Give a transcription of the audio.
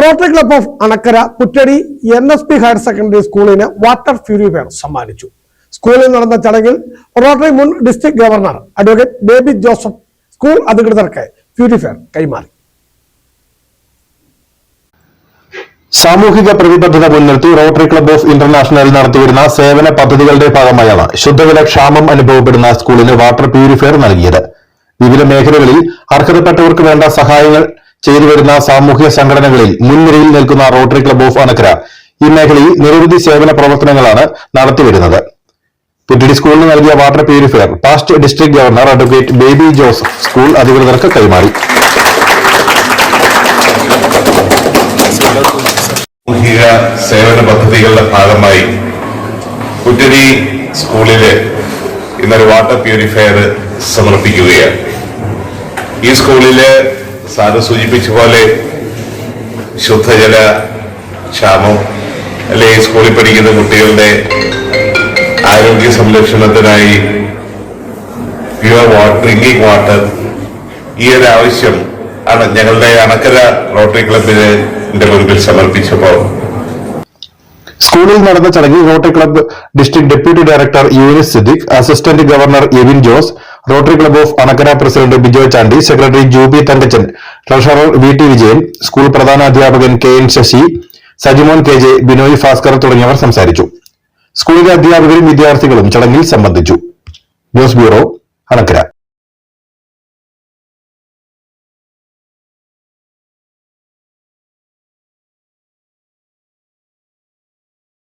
Rotary club of Anakkara Puttady N S P higher secondary സ്കൂളിന് water purifier സമ്മാനിച്ചു. സ്കൂളിൽ നടന്ന ചടങ്ങിൽ റോട്ടറി മുൻ district governor advocate Baby Joseph school അധികൃതർക്ക് പ്യൂരിഫയർ കൈമാറി. സാമൂഹിക പ്രതിബദ്ധത മുൻനിർത്തി റോട്ടറി ക്ലബ് ഓഫ് ഇന്റർനാഷണൽ നടത്തിവരുന്ന സേവന പദ്ധതികളുടെ ഭാഗമായാണ് ശുദ്ധജല ക്ഷാമം അനുഭവപ്പെടുന്ന സ്കൂളിന് വാട്ടർ പ്യൂരിഫയർ നൽകിയത്. വിവിധ മേഖലകളിൽ അർഹതപ്പെട്ടവർക്ക് വേണ്ട സഹായങ്ങൾ ചെയ്തു വരുന്ന സാമൂഹ്യ സംഘടനകളിൽ മുൻനിരയിൽ നിൽക്കുന്ന റോട്ടറി ക്ലബ് ഓഫ് അനക്കര ഈ മേഖലയിൽ നിരവധി സേവന പ്രവർത്തനങ്ങളാണ് നടത്തിവരുന്നത് പുറ്റിടി സ്കൂളിന് നൽകിയ water purifier past district governor advocate Baby Joseph school അധികൃതർക്ക് കൈമാറി. സാമൂഹിക സേവന പദ്ധതികളുടെ ഭാഗമായി കുറ്റരി സ്കൂളിൽ ഇന്നൊരു വാട്ടർ പ്യൂരിഫയർ സമർപ്പിക്കുകയാണ്. ഈ സ്കൂളിൽ സാറ് സൂചിപ്പിച്ച പോലെ ശുദ്ധജല ക്ഷാമം അല്ലെ? ഈ സ്കൂളിൽ പഠിക്കുന്ന കുട്ടികളുടെ ആരോഗ്യ സംരക്ഷണത്തിനായി പ്യുവർ വാട്ടർ ഡ്രിങ്കിങ് വാട്ടർ ഈ ഒരു ആവശ്യം ആണ് ഞങ്ങളുടെ അണക്കര റോട്ടറി ക്ലബിന് മുൻപിൽ സമർപ്പിച്ചപ്പോൾ. സ്കൂളിൽ നടന്ന ചടങ്ങിൽ rotary club district deputy director U S Siddique assistant governor Evin Jose rotary club of Anakkara president Bijo Chandy secretary Jubi Thankachan treasurer V T Vijayan school പ്രധാന അധ്യാപകൻ K N Sasi Sajimon K J Binoy Bhaskar തുടങ്ങിയവർ സംസാരിച്ചു. സ്കൂളിലെ അധ്യാപകരും വിദ്യാർത്ഥികളും ചടങ്ങിൽ സംബന്ധിച്ചു. News bureau Anakkara